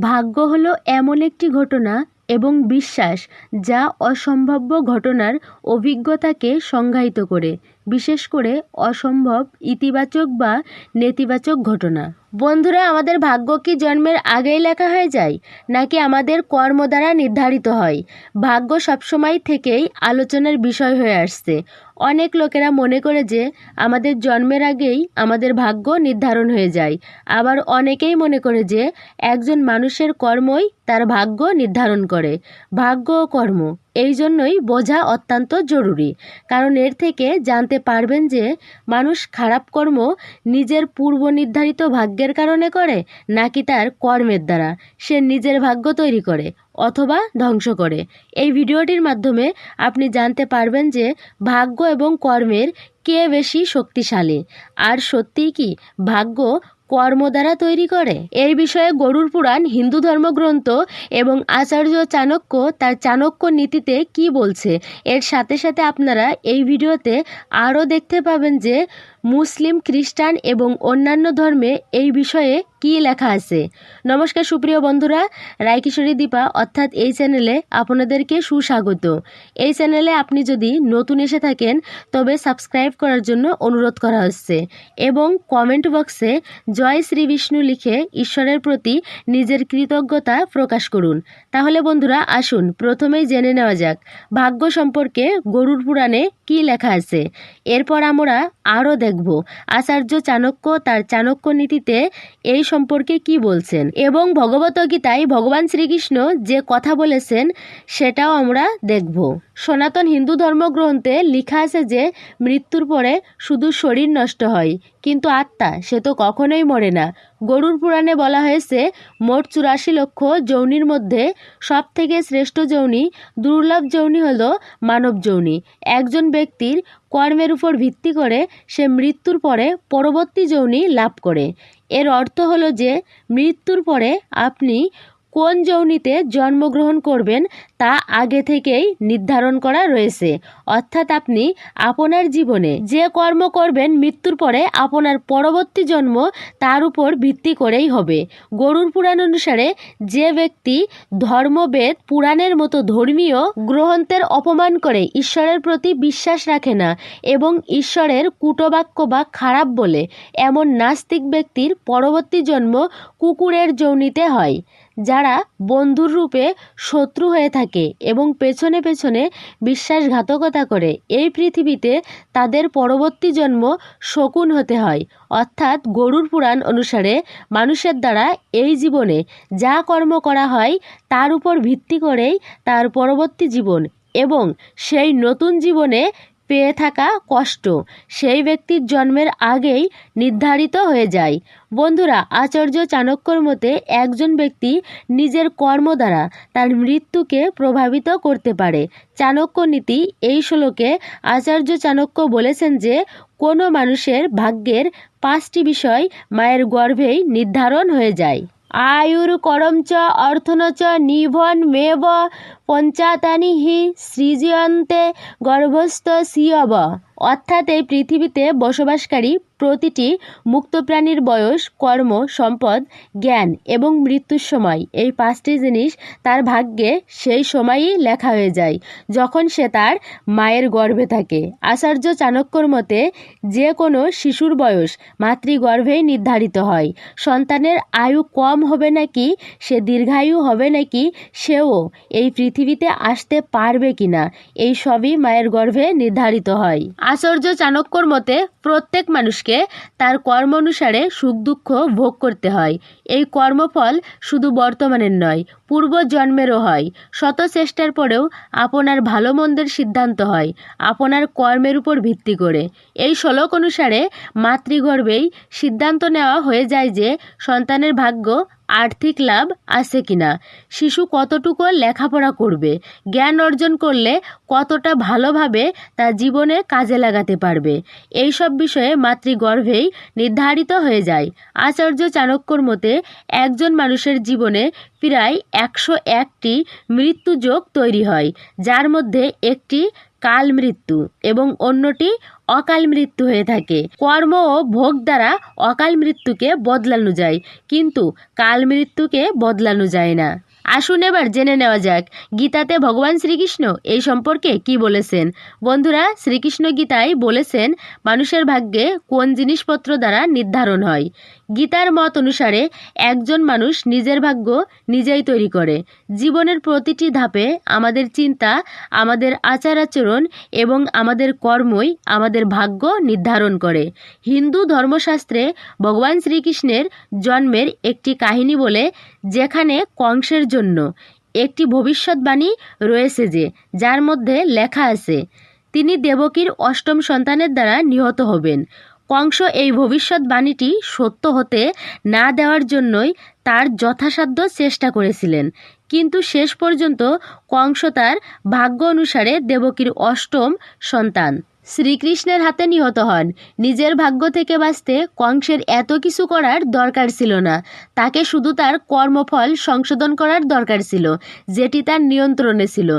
ভাগ্য হল এমন একটি ঘটনা এবং বিশ্বাস যা অসম্ভাব্য ঘটনার অভিজ্ঞতাকে সংজ্ঞায়িত করে। বিশেষ করে অসম্ভব, ইতিবাচক বা নেতিবাচক ঘটনা। বন্ধুরা, আমাদের ভাগ্য কি জন্মের আগেই লেখা হয়ে যায়, নাকি আমাদের কর্ম দ্বারা নির্ধারিত হয়? ভাগ্য সবসময় থেকেই আলোচনার বিষয় হয়ে আসছে। অনেক লোকেরা মনে করে যে আমাদের জন্মের আগেই আমাদের ভাগ্য নির্ধারণ হয়ে যায়। আবার অনেকেই মনে করে যে একজন মানুষের কর্মই তার ভাগ্য নির্ধারণ করে। ভাগ্য ও কর্ম। এই জন্যই বোঝা অত্যন্ত জরুরি। কারণ এর থেকে জানতে পারবেন যে, মানুষ খারাপ কর্ম নিজের পূর্ব নির্ধারিত ভাগ্যের কারণে করে, নাকি তার কর্মের দ্বারা। সে নিজের ভাগ্য তৈরি করে, অথবা ধ্বংস করে। এই ভিডিওটির মাধ্যমে আপনি জানতে পারবেন যে, ভাগ্য এবং কর্মের কে বেশি শক্তিশালী। আর সত্যিই কি, ভাগ্য কর্ম দ্বারা তৈরি করে। এই বিষয়ে গরুর পুরাণ, হিন্দু ধর্মগ্রন্থ এবং আচার্য চাণক্য তার চাণক্য নীতিতে কি বলছে? এর সাথে সাথে আপনারা এই ভিডিওতে আরও দেখতে পাবেন যে মুসলিম, খ্রিস্টান এবং অন্যান্য ধর্মে এই বিষয়ে কি লেখা আছে? নমস্কার সুপ্রিয় বন্ধুরা, রায়কিশোরী দীপা অর্থাৎ এই চ্যানেলে আপনাদেরকে সুস্বাগত। এই চ্যানেলে আপনি যদি নতুন এসে থাকেন, তবে সাবস্ক্রাইব করার জন্য অনুরোধ করা হচ্ছে এবং কমেন্ট বক্সে জয় শ্রী বিষ্ণু লিখে ঈশ্বরের প্রতি নিজের কৃতজ্ঞতা প্রকাশ করুন। তাহলে বন্ধুরা, আসুন, প্রথমেই জেনে নেওয়া যাক, ভাগ্য সম্পর্কে গরুর পুরাণে কি লেখা আছে? এরপর আমরা আরও দেখব। আচার্য চাণক্য তার চাণক্য নীতিতে এই সম্পর্কে কি বলছেন? এবং ভগবত গীতায় ভগবান শ্রীকৃষ্ণ যে কথা বলেছেন, সেটাও আমরা দেখব। সনাতন হিন্দু ধর্মগ্রন্থে লেখা আছে যে, মৃত্যুর পরে শুধু শরীর নষ্ট হয়, কিন্তু আত্মা, সে তো কখনোই মরে না। গরুর পুরাণে বলা হয়েছে, মোট চুরাশি লক্ষ যৌনির মধ্যে সব থেকে শ্রেষ্ঠ যৌনি, দুর্লভ যৌনি হল মানব যৌনি। একজন ব্যক্তির কর্মের উপর ভিত্তি করে সে মৃত্যুর পরে পরবর্তী যৌনি লাভ করে। এর অর্থ হলো যে, মৃত্যুর পরে আপনি কোন যৌনিতে জন্মগ্রহণ করবেন তা আগে থেকেই নির্ধারণ করা রয়েছে। অর্থাৎ আপনি আপনার জীবনে যে কর্ম করবেন, মৃত্যুর পরে আপনার পরবর্তী জন্ম তার উপর ভিত্তি করেই হবে। গরুর পুরাণ অনুসারে যে ব্যক্তি ধর্মবেদ পুরাণের মতো ধর্মীয় গ্রন্থের অপমান করে, ঈশ্বরের প্রতি বিশ্বাস রাখে না এবং ঈশ্বরের কুটবাক্য বা খারাপ বলে, এমন নাস্তিক ব্যক্তির পরবর্তী জন্ম কুকুরের যৌনিতে হয়। যারা বন্ধুর রূপে শত্রু হয়ে থাকে এবং পেছনে পেছনে বিশ্বাসঘাতকতা করে, এই পৃথিবীতে তাদের পরবর্তী জন্ম শকুন হতে হয়। অর্থাৎ গরুর পুরাণ অনুসারে মানুষের দ্বারা এই জীবনে যা কর্ম করা হয় তার উপর ভিত্তি করেই তার পরবর্তী জীবন এবং সেই নতুন জীবনে পেয়ে থাকা কষ্ট। সেই ব্যক্তির জন্মের আগেই নির্ধারিত হয়ে যায়। বন্ধুরা, আচার্য চাণক্যর মতে একজন ব্যক্তি নিজের কর্ম দ্বারা তার মৃত্যুকে প্রভাবিত করতে পারে। চাণক্য নীতি এই শ্লোকে আচার্য চাণক্য বলেছেন যে, কোনো মানুষের ভাগ্যের পাঁচটি বিষয় মায়ের গর্ভেই নির্ধারণ হয়ে যায়। আয়ুর च নিভন মেব পঞ্চাতানি হি সৃজয়ন্তে গর্ভস্থ সিয়ব অর্থাৎ এই পৃথিবীতে বসবাসকারী প্রতিটি মুক্ত প্রাণীর বয়স, কর্ম, সম্পদ, জ্ঞান এবং মৃত্যুর সময়। এই পাঁচটি জিনিস তার ভাগ্যে সেই সময়ই লেখা হয়ে যায়, যখন সে তার মায়ের গর্ভে থাকে। আচার্য চাণক্যর মতে, যে কোনো শিশুর বয়স মাতৃগর্ভেই নির্ধারিত হয়। সন্তানের আয়ু কম হবে নাকি, সে দীর্ঘায়ু হবে নাকি, সেও এই পৃথিবীতে আসতে পারবে কিনা, এই সবই মায়ের গর্ভে নির্ধারিত হয়। আচার্য চাণক্যর মতে, প্রত্যেক মানুষকে তার কর্ম অনুসারে সুখ দুঃখ ভোগ করতে হয়। এই কর্মফল শুধু বর্তমানের নয় পূর্ব জন্মেরও হয়। শত চেষ্টার পরেও আপনার ভালো মন্দের সিদ্ধান্ত হয়, আপনার কর্মের উপর ভিত্তি করে। এই শ্লোক অনুসারে মাতৃগর্ভেই সিদ্ধান্ত নেওয়া হয়ে যায় যে সন্তানের ভাগ্য আর্থিক লাভ আছে কিনা। শিশু কতটুকু লেখাপড়া করবে? জ্ঞান অর্জন করলে কতটা ভালোভাবে তার জীবনে কাজে লাগাতে পারবে? এই সব বিষয়ে মাতৃগর্ভেই নির্ধারিত হয়ে যায়। আচার্য চাণক্যর মতে একজন মানুষের জীবনে প্রায় একশো একটি মৃত্যুযোগ তৈরি হয়, যার মধ্যে একটি কাল মৃত্যু এবং অন্যটি অকাল মৃত্যু হয়ে থাকে। কর্ম ও ভোগ দ্বারা অকাল মৃত্যুকে বদলানো যায়, কিন্তু কাল মৃত্যুকে বদলানো যায় না। আসুন এবার জেনে নেওয়া যাক, গীতাতে ভগবান শ্রীকৃষ্ণ এই সম্পর্কে কি বলেছেন? বন্ধুরা, শ্রীকৃষ্ণ গীতায় বলেছেন, মানুষের ভাগ্যে কোন জিনিসপত্র দ্বারা নির্ধারণ হয়? গীতার মত অনুসারে, একজন মানুষ নিজের ভাগ্য নিজেই তৈরি করে। জীবনের প্রতিটি ধাপে আমাদের চিন্তা, আমাদের আচার আচরণ এবং আমাদের কর্মই আমাদের ভাগ্য নির্ধারণ করে। হিন্দু ধর্মশাস্ত্রে ভগবান শ্রীকৃষ্ণের জন্মের একটি কাহিনী বলে, যেখানে কংসের জন্য একটি ভবিষ্যৎবাণী রয়েছে যে, যার মধ্যে লেখা আছে, তিনি দেবকীর অষ্টম সন্তানের দ্বারা নিহত হবেন। কংস এই ভবিষ্যৎবাণীটি সত্য হতে না দেওয়ার জন্যই তার যথাসাধ্য চেষ্টা করেছিলেন। কিন্তু শেষ পর্যন্ত কংস তার ভাগ্য অনুসারে দেবকীর অষ্টম সন্তান। শ্রীকৃষ্ণের হাতে নিহত হন। নিজের ভাগ্য থেকে বাঁচতে কংসের এত কিছু করার দরকার ছিল না। তাকে শুধু তার কর্মফল সংশোধন করার দরকার ছিল, যেটি তার নিয়ন্ত্রণে ছিল।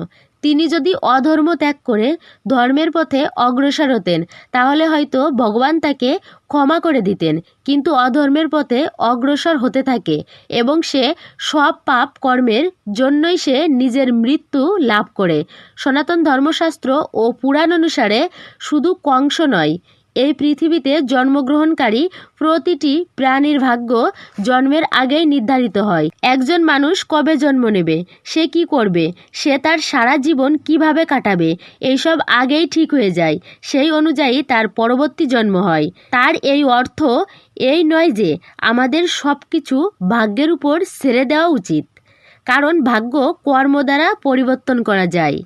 তিনি যদি অধর্ম ত্যাগ করে ধর্মের পথে অগ্রসর হতেন, তাহলে হয়তো ভগবান তাকে ক্ষমা করে দিতেন। কিন্তু অধর্মের পথে অগ্রসর হতে থাকে এবং সে সব পাপ কর্মের জন্যই সে নিজের মৃত্যু লাভ করে। সনাতন ধর্মশাস্ত্র ও পুরাণ অনুসারে শুধু কংস নয় এই পৃথিবীতে জন্মগ্রহণকারী প্রতিটি প্রাণীর ভাগ্য জন্মের আগেই নির্ধারিত হয়। একজন মানুষ কবে জন্ম নেবে? সে কি করবে? সে তার সারা জীবন কীভাবে কাটাবে? এইসব আগেই ঠিক হয়ে যায়। সেই অনুযায়ী তার পরবর্তী জন্ম হয়। তার এই অর্থ এই নয় যে আমাদের সব কিছু ভাগ্যের উপর ছেড়ে দেওয়া উচিত। কারণ ভাগ্য কর্ম দ্বারা পরিবর্তন করা যায়।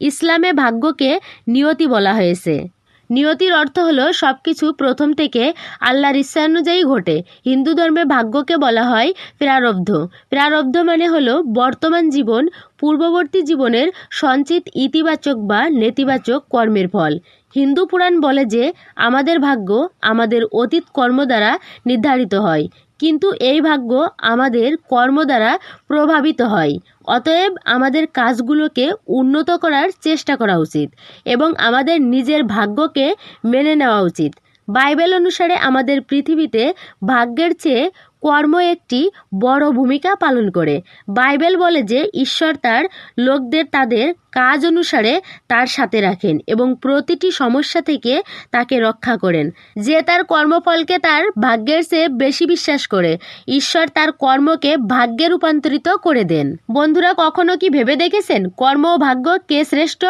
ইসলামে ভাগ্যকে নিয়তি বলা হয়েছে। নিয়তির অর্থ হলো সব কিছু প্রথম থেকে আল্লাহর ইচ্ছা অনুযায়ী ঘটে। হিন্দু ধর্মে ভাগ্যকে বলা হয় প্রারব্ধ। প্রারব্ধ মানে হলো বর্তমান জীবন, পূর্ববর্তী জীবনের সঞ্চিত ইতিবাচক বা নেতিবাচক কর্মের ফল। হিন্দু পুরাণ বলে যে, আমাদের ভাগ্য আমাদের অতীত কর্ম দ্বারা নির্ধারিত হয়। কিন্তু এই ভাগ্য আমাদের কর্ম দ্বারা প্রভাবিত হয়। অতএব আমাদের কাজগুলোকে উন্নত করার চেষ্টা করা উচিত এবং আমাদের নিজের ভাগ্যকে মেনে নেওয়া উচিত। বাইবেল অনুসারে আমাদের পৃথিবীতে ভাগ্যের চেয়ে কর্ম একটি বড় ভূমিকা পালন করে। বাইবেল বলে যে ঈশ্বর তার লোকদের তাদের কাজ অনুসারে তার সাথে রাখেন এবং প্রতিটি সমস্যা থেকে তাকে রক্ষা করেন। যে তার কর্মফলকে তার ভাগ্যের চেয়ে বেশি বিশ্বাস করে, ঈশ্বর তার কর্মকে ভাগ্যে রূপান্তরিত করে দেন। বন্ধুরা, কখনো কি ভেবে দেখেছেন কর্ম ও ভাগ্য কে শ্রেষ্ঠ?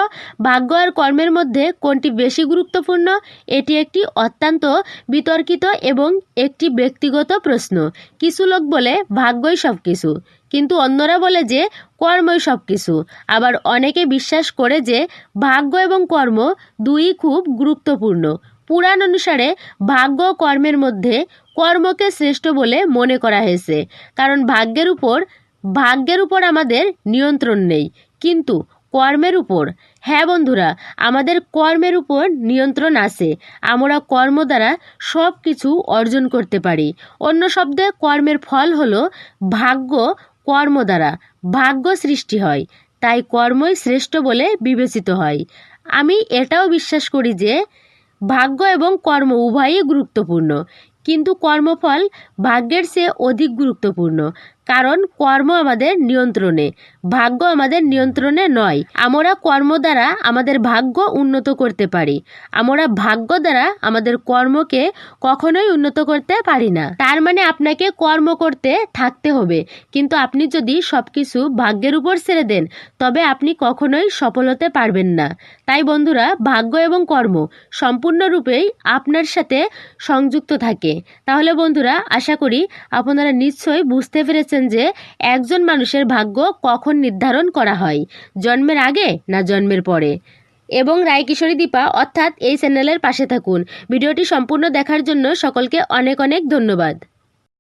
ভাগ্য আর কর্মের মধ্যে কোনটি বেশি গুরুত্বপূর্ণ? এটি একটি অত্যন্ত বিতর্কিত এবং একটি ব্যক্তিগত প্রশ্ন। কিছু লোক বলে, ভাগ্যই সব কিছু কিন্তু অন্যরা বলে যে, কর্মই সব কিছু আবার অনেকে বিশ্বাস করে যে, ভাগ্য এবং কর্ম দুই খুব গুরুত্বপূর্ণ। পুরাণ অনুসারে, ভাগ্য কর্মের মধ্যে কর্মকে শ্রেষ্ঠ বলে মনে করা হয়েছে। কারণ ভাগ্যের উপর ভাগ্যের উপর আমাদের নিয়ন্ত্রণ নেই। কিন্তু কর্মের উপর হ্যাঁ বন্ধুরা, আমাদের কর্মের উপর নিয়ন্ত্রণ আছে। আমরা কর্ম দ্বারা সব কিছু অর্জন করতে পারি। অন্য শব্দে কর্মের ফল হলো ভাগ্য কর্ম দ্বারা ভাগ্য সৃষ্টি হয়, তাই কর্মই শ্রেষ্ঠ বলে বিবেচিত হয়। আমি এটাও বিশ্বাস করি যে, ভাগ্য এবং কর্ম উভয়ই গুরুত্বপূর্ণ, কিন্তু কর্মফল ভাগ্যের চেয়ে অধিক গুরুত্বপূর্ণ। কারণ কর্ম আমাদের নিয়ন্ত্রণে, ভাগ্য আমাদের নিয়ন্ত্রণে নয়। আমরা কর্ম দ্বারা আমাদের ভাগ্য উন্নত করতে পারি। আমরা ভাগ্য দ্বারা আমাদের কর্মকে কখনোই উন্নত করতে পারি না। তার মানে আপনাকে কর্ম করতে থাকতে হবে। কিন্তু আপনি যদি সব কিছু ভাগ্যের উপর ছেড়ে দেন, তবে আপনি কখনোই সফল হতে পারবেন না। তাই বন্ধুরা, ভাগ্য এবং কর্ম সম্পূর্ণরূপেই আপনার সাথে সংযুক্ত থাকে। তাহলে বন্ধুরা, আশা করি আপনারা নিশ্চয়ই বুঝতে পেরেছেন। বলেছেন যে, একজন মানুষের ভাগ্য কখন নির্ধারণ করা হয়? জন্মের আগে না জন্মের পরে? এবং রায়কিশোরী দীপা, অর্থাৎ এই চ্যানেলের পাশে থাকুন। ভিডিওটি সম্পূর্ণ দেখার জন্য সকলকে অনেক অনেক ধন্যবাদ।